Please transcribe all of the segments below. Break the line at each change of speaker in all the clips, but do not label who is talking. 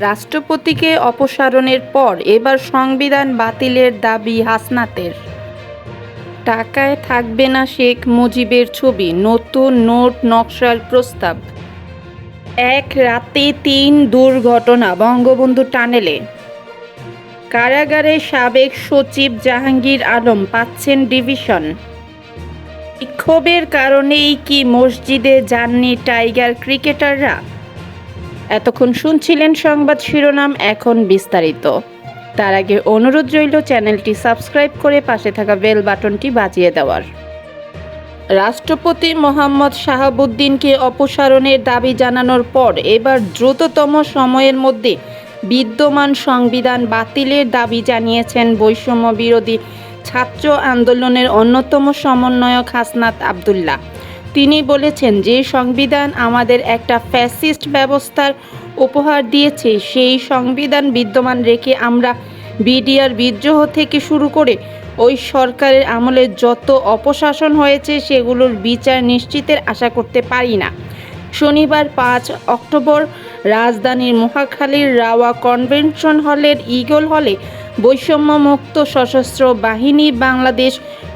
রাষ্ট্রপতিকে অপসারণের পর এবার সংবিধান বাতিলের দাবি হাসনাতের। টাকায় থাকবে না শেখ মুজিবের ছবি, নতুন নোট, নকশার প্রস্তাব। এক রাতে তিন দুর্ঘটনা বঙ্গবন্ধু টানেলে। কারাগারে সাবেক সচিব জাহাঙ্গীর আলম পাচ্ছেন ডিভিশন। বিক্ষোভের কারণেই কি মসজিদে যাননি টাইগার ক্রিকেটাররা? এতক্ষণ শুনছিলেন সংবাদ শিরোনাম, এখন বিস্তারিত। তার আগে অনুরোধ রইল চ্যানেলটি সাবস্ক্রাইব করে পাশে থাকা বেল বাটনটি বাজিয়ে দেওয়ার। রাষ্ট্রপতি মোহাম্মদ শাহাবুদ্দিনকে অপসারণের দাবি জানানোর পর এবার দ্রুততম সময়ের মধ্যে বিদ্যমান সংবিধান বাতিলের দাবি জানিয়েছেন বৈষম্য বিরোধী ছাত্র আন্দোলনের অন্যতম সমন্বয়ক হাসনাত আবদুল্লাহ। তিনি বলেছেন যে সংবিধান আমাদের একটা ফ্যাসিস্ট ব্যবস্থার উপহার দিয়েছে, সেই সংবিধান বিদ্যমান রেখে আমরা বিডিআর বিদ্রোহ থেকে শুরু করে ওই সরকারের আমলে যত অপশাসন হয়েছে সেগুলোর বিচার নিশ্চিতের আশা করতে পারি না। শনিবার পাঁচ অক্টোবর রাজধানীর মহাখালীর রাওয়া কনভেনশন হলের ইগল হলে বৈষম্যমুক্ত সশস্ত্র বাহিনী বাংলাদেশ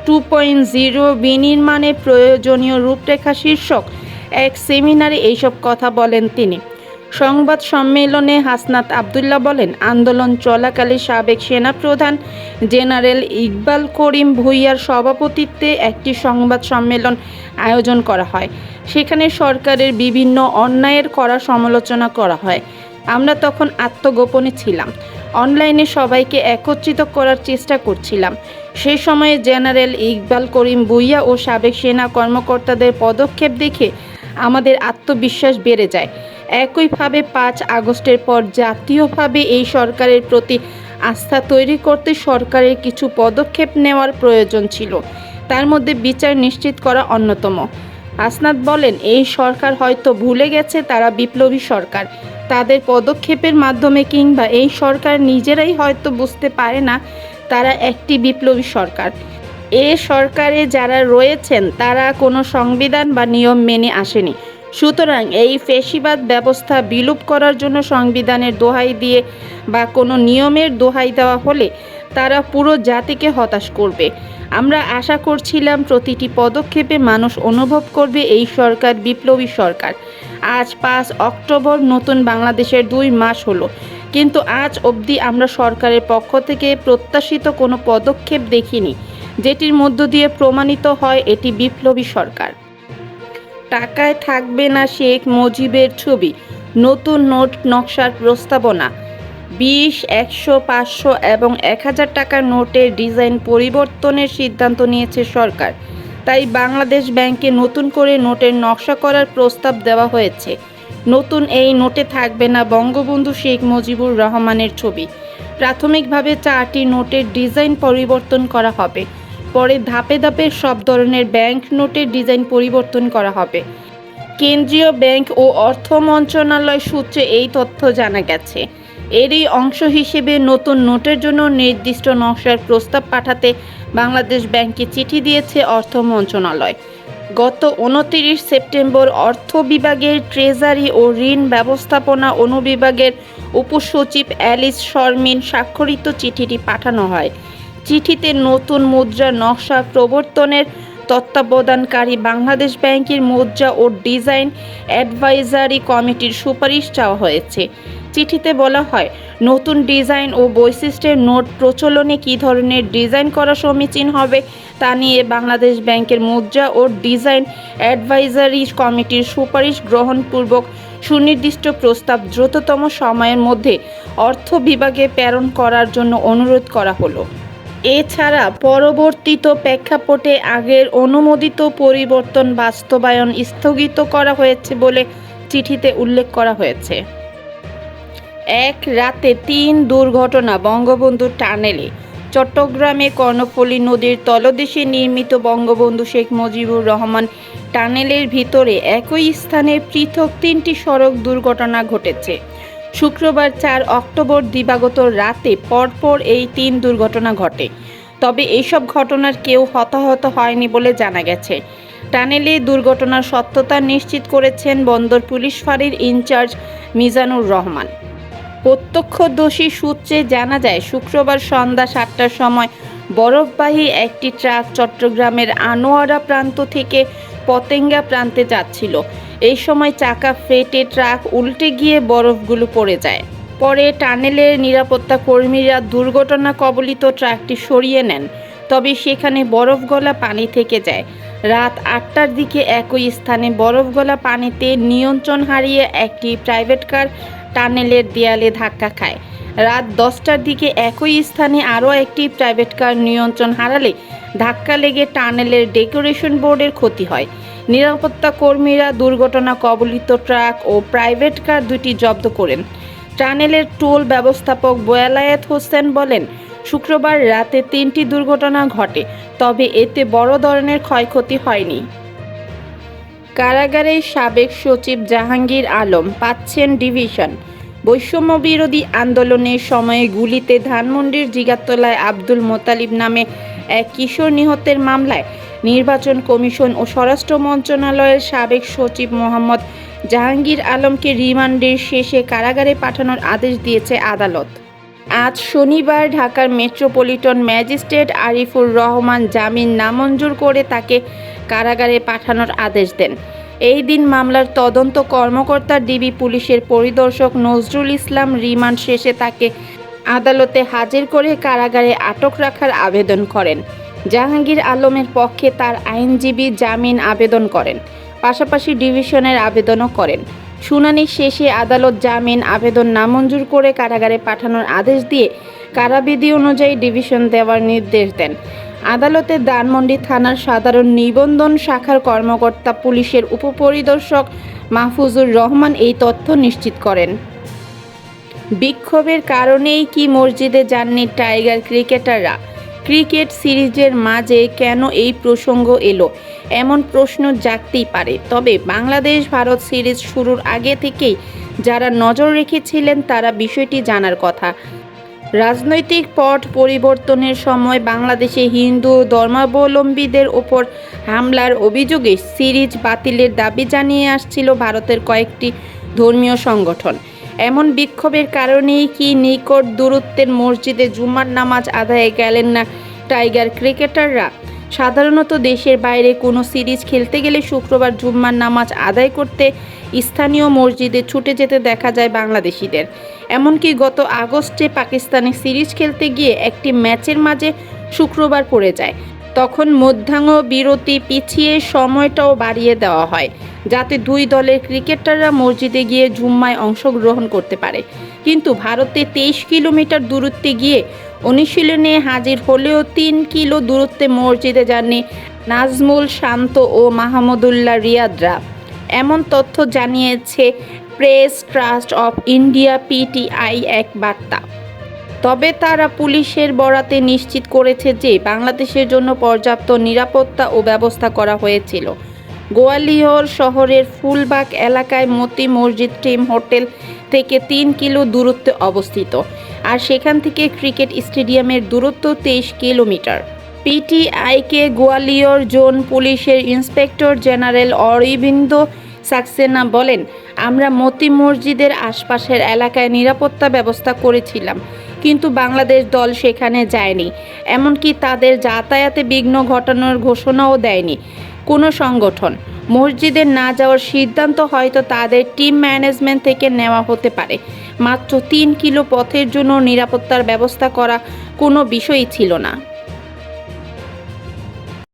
টু পয়েন্ট জিরো বিনির্মাণে প্রয়োজনীয় রূপরেখা শীর্ষক এক সেমিনারে এইসব কথা বলেন তিনি। সংবাদ সম্মেলনে হাসনাত আবদুল্লাহ বলেন, আন্দোলন চলাকালে সাবেক সেনাপ্রধান জেনারেল ইকবাল করিম ভুইয়ার সভাপতিত্বে একটি সংবাদ সম্মেলন আয়োজন করা হয়। সেখানে সরকারের বিভিন্ন অন্যায়ের করা সমালোচনা করা হয়। আমরা তখন আত্মগোপনে ছিলাম। অনলাইনে সবাইকে একত্রিত করার চেষ্টা করছিলাম। সেই সময়ে জেনারেল ইকবাল করিম ভুইয়া ও সাবেক সেনা কর্মকর্তাদের পদক্ষেপ দেখে আমাদের আত্মবিশ্বাস বেড়ে যায়। একইভাবে পাঁচ আগস্টের পর জাতীয়ভাবে এই সরকারের প্রতি আস্থা তৈরি করতে সরকারের কিছু পদক্ষেপ নেওয়ার প্রয়োজন ছিল। তার মধ্যে বিচার নিশ্চিত করা অন্যতম। আসনাদ বলেন, এই সরকার হয়তো ভুলে গেছে, তারা বিপ্লবী সরকার। তাদের পদক্ষেপের মাধ্যমে কিংবা এই সরকার নিজেরাই হয়তো বুঝতে পারে না তারা একটি বিপ্লবী সরকার। এ সরকারে যারা রয়েছেন, তারা কোনো সংবিধান বা নিয়ম মেনে আসেনি। সুতরাং এই ফেসিবাদ ব্যবস্থা বিলুপ করার জন্য সংবিধানের দোহাই দিয়ে বা কোনো নিয়মের দোহাই দেওয়া হলে তারা পুরো জাতিকে হতাশ করবে। আমরা আশা করছিলাম প্রতিটি পদক্ষেপে মানুষ অনুভব করবে এই সরকার বিপ্লবী সরকার। আজ পাঁচ অক্টোবর, নতুন বাংলাদেশের দুই মাস হলো। কিন্তু আজ অবধি আমরা সরকারের পক্ষ থেকে প্রত্যাশিত কোনো পদক্ষেপ দেখিনি। যেটির মধ্য দিয়ে প্রমাণিত হয় এটি বিপ্লবী সরকার। টাকায় থাকবে না শেখ মুজিবের ছবি। নতুন নোট নকশার প্রস্তাবনা। বিশ, একশো, পাঁচশো এবং এক হাজার টাকার নোটের ডিজাইন পরিবর্তনের সিদ্ধান্ত নিয়েছে সরকার। তাই বাংলাদেশ ব্যাংকে নতুন করে নোটের নকশা করার প্রস্তাব দেওয়া হয়েছে। নতুন এই নোটে থাকবে না বঙ্গবন্ধু শেখ মুজিবুর রহমানের ছবি। প্রাথমিকভাবে চারটি নোটের ডিজাইন পরিবর্তন করা হবে। পরে ধাপে ধাপে সব ধরনের ব্যাংক নোটের ডিজাইন পরিবর্তন করা হবে। কেন্দ্রীয় ব্যাংক ও অর্থ মন্ত্রণালয় সূত্রে এই তথ্য জানা গেছে। এরই অংশ হিসেবে নতুন নোটের জন্য নির্দিষ্ট নকশার প্রস্তাব পাঠাতে বাংলাদেশ ব্যাংকে চিঠি দিয়েছে অর্থ মন্ত্রণালয়। গত উনতিরিশ সেপ্টেম্বর অর্থ বিভাগের ট্রেজারি ও ঋণ ব্যবস্থাপনা অনুবিভাগের উপসচিব অ্যালিস শর্মিন স্বাক্ষরিত চিঠিটি পাঠানো হয়। চিঠিতে নতুন মুদ্রা নকশা প্রবর্তনের তত্ত্বাবধানকারী বাংলাদেশ ব্যাংকের মুদ্রা ও ডিজাইন অ্যাডভাইজারি কমিটির সুপারিশ চাওয়া হয়েছে। চিঠিতে বলা হয়, নতুন ডিজাইন ও বৈশিষ্ট্যের নোট প্রচলনে কী ধরনের ডিজাইন করা সমীচীন হবে তা নিয়ে বাংলাদেশ ব্যাংকের মুদ্রা ও ডিজাইন অ্যাডভাইজারি কমিটির সুপারিশ গ্রহণপূর্বক সুনির্দিষ্ট প্রস্তাব দ্রুততম সময়ের মধ্যে অর্থ বিভাগে প্রেরণ করার জন্য অনুরোধ করা হলো। এছাড়া পরবর্তীত প্রেক্ষাপটে আগের অনুমোদিত পরিবর্তন বাস্তবায়ন স্থগিত করা হয়েছে বলে চিঠিতে উল্লেখ করা হয়েছে। এক রাতে তিন দুর্ঘটনা বঙ্গবন্ধু টানেলে। চট্টগ্রামে কর্ণফুলী নদীর তলদেশে নির্মিত বঙ্গবন্ধু শেখ মুজিবুর রহমান টানেলের ভিতরে একই স্থানে পৃথক তিনটি সড়ক দুর্ঘটনা ঘটেছে। শুক্রবার চার অক্টোবর দিবাগত রাতে পরপর এই তিন দুর্ঘটনা ঘটে। তবে এইসব ঘটনার কেউ হতাহত হয়নি বলে জানা গেছে। টানেলে দুর্ঘটনার সত্যতা নিশ্চিত করেছেন বন্দর পুলিশ ফাঁড়ির ইনচার্জ মিজানুর রহমান। প্রত্যক্ষদর্শী সূত্রে জানা যায়, শুক্রবার সন্ধ্যা সাতটার সময় বরফবাহী একটি ট্রাক চট্টগ্রামের আনোয়ারা প্রান্ত থেকে পতেঙ্গা প্রান্তে যাচ্ছিল। এই সময় চাকা ফেটে ট্রাক উল্টে গিয়ে বরফগুলো পড়ে যায়। পরে টানেলের নিরাপত্তা কর্মীরা দুর্ঘটনা কবলিত ট্রাকটি সরিয়ে নেন, তবে সেখানে বরফ গলা পানি থেকে যায়। রাত আটটার দিকে একই স্থানে বরফ গলা পানিতে নিয়ন্ত্রণ হারিয়ে একটি প্রাইভেট কার টানেলের দেয়ালে ধাক্কা খায়। রাত দশটার দিকে একই স্থানে আরও একটি প্রাইভেট কার নিয়ন্ত্রণ হারালে ধাক্কা লেগে টানেলের ডেকোরেশন বোর্ডের ক্ষতি হয়। নিরাপত্তা কর্মীরা দুর্ঘটনা কবলিত ট্রাক ও প্রাইভেট কার দুটি জব্দ করেন। টানেলের টোল ব্যবস্থাপক বোয়ালায়েত হোসেন বলেন, শুক্রবার রাতে তিনটি দুর্ঘটনা ঘটে, তবে এতে বড় ধরনের ক্ষয়ক্ষতি হয়নি। কারাগারের সাবেক সচিব জাহাঙ্গীর আলম পাচ্ছেন ডিভিশন। বৈষম্য বিরোধী আন্দোলনের সময়ে গুলিতে ধানমন্ডির জিগাতলায় আব্দুল মোতালিব নামে এক কিশোর নিহতের মামলায় নির্বাচন কমিশন ও স্বরাষ্ট্র মন্ত্রণালয়ের সাবেক সচিব মোহাম্মদ জাহাঙ্গীর আলমকে রিমান্ডের শেষে কারাগারে পাঠানোর আদেশ দিয়েছে আদালত। আজ শনিবার ঢাকার মেট্রোপলিটন ম্যাজিস্ট্রেট আরিফুর রহমান জামিন নামঞ্জুর করে তাকে কারাগারে পাঠানোর আদেশ দেন। এই দিন মামলার তদন্ত কর্মকর্তা ডিবি পুলিশের পরিদর্শক নজরুল ইসলাম রিমান্ড শেষে তাকে আদালতে হাজির করে কারাগারে আটক রাখার আবেদন করেন। জাহাঙ্গীর আলমের পক্ষে তার আইনজীবী জামিন আবেদন করেন। পাশাপাশি ডিভিশনের আবেদনও করেন। শুনানি শেষে আদালত জামিন আবেদন নামঞ্জুর করে কারাগারে পাঠানোর আদেশ দিয়ে কারাবিধি অনুযায়ী ডিভিশন দেওয়ার নির্দেশ দেন। আদালতে দানমন্ডি থানার সাধারণ নিবন্ধন শাখার কর্মকর্তা, পুলিশের উপপরিদর্শক মাহফুজুর রহমান এই তথ্য নিশ্চিত করেন। বিক্ষোভের কারণেই কি মসজিদে যাননি টাইগার ক্রিকেটাররা? ক্রিকেট সিরিজের মাঝে কেন এই প্রসঙ্গ এলো? এমন প্রশ্ন জাগতেই পারে। তবে বাংলাদেশ ভারত সিরিজ শুরুর আগে থেকেই যারা নজর রেখেছিলেন তারা বিষয়টি জানার কথা। রাজনৈতিক পট পরিবর্তনের সময় বাংলাদেশে হিন্দু ধর্মাবলম্বীদের ওপর হামলার অভিযোগে সিরিজ বাতিলের দাবি জানিয়ে আসছিল ভারতের কয়েকটি ধর্মীয় সংগঠন। এমন বিক্ষোভের কারণেই কি নিকট দূরত্বের মসজিদে জুমার নামাজ আদায়ে গেলেন না টাইগার ক্রিকেটাররা? সাধারণত দেশের বাইরে কোনো সিরিজ খেলতে গেলে শুক্রবার জুম্মার নামাজ আদায় করতে স্থানীয় মসজিদে ছুটে যেতে দেখা যায় বাংলাদেশিদের। এমনকি গত আগস্টে পাকিস্তানে সিরিজ খেলতে গিয়ে একটি ম্যাচের মাঝে শুক্রবার পড়ে যায়। তখন মধ্যাহ্ন বিরতি পিছিয়ে সময়টাও বাড়িয়ে দেওয়া হয়। যাতে দুই দলের ক্রিকেটাররা মসজিদে গিয়ে জুম্মায় অংশগ্রহণ করতে পারে। কিন্তু ভারতে তেইশ কিলোমিটার দূরত্বে গিয়ে অনুশীলনে হাজির হলেও তিন কিলো দূরত্বে মসজিদে যাননি নাজমুল শান্ত ও মাহমুদুল্লাহ রিয়াদরা। এমন তথ্য জানিয়েছে press trust of India PTI এক বার্তা। তবে তারা পুলিশের বরাতে নিশ্চিত করেছে যে বাংলাদেশের জন্য পর্যাপ্ত নিরাপত্তা ও ব্যবস্থা করা হয়েছিল। গোয়ালিয়র শহরের ফুলবাগ এলাকায় মতি মসজিদ টিম হোটেল থেকে তিন কিলো দূরত্বে অবস্থিত। আর সেখান থেকে ক্রিকেট স্টেডিয়ামের দূরত্ব তেইশ কিলোমিটার। পিটিআইকে গোয়ালিয়র জোন পুলিশের ইন্সপেক্টর জেনারেল অরবিন্দ সাক্সেনা বলেন, আমরা মতি মসজিদের আশপাশের এলাকায় নিরাপত্তা ব্যবস্থা করেছিলাম, কিন্তু বাংলাদেশ দল সেখানে যায়নি। এমনকি তাদের যাতায়াতে বিঘ্ন ঘটানোর ঘোষণাও দেয়নি। কোনো সংগঠন। মসজিদে না যাওয়ার সিদ্ধান্ত হয়তো তাদের টিম ম্যানেজমেন্ট থেকে নেওয়া হতে পারে। মাত্র তিন কিলো পথের জন্য নিরাপত্তার ব্যবস্থা করা কোনো বিষয়ই ছিল না।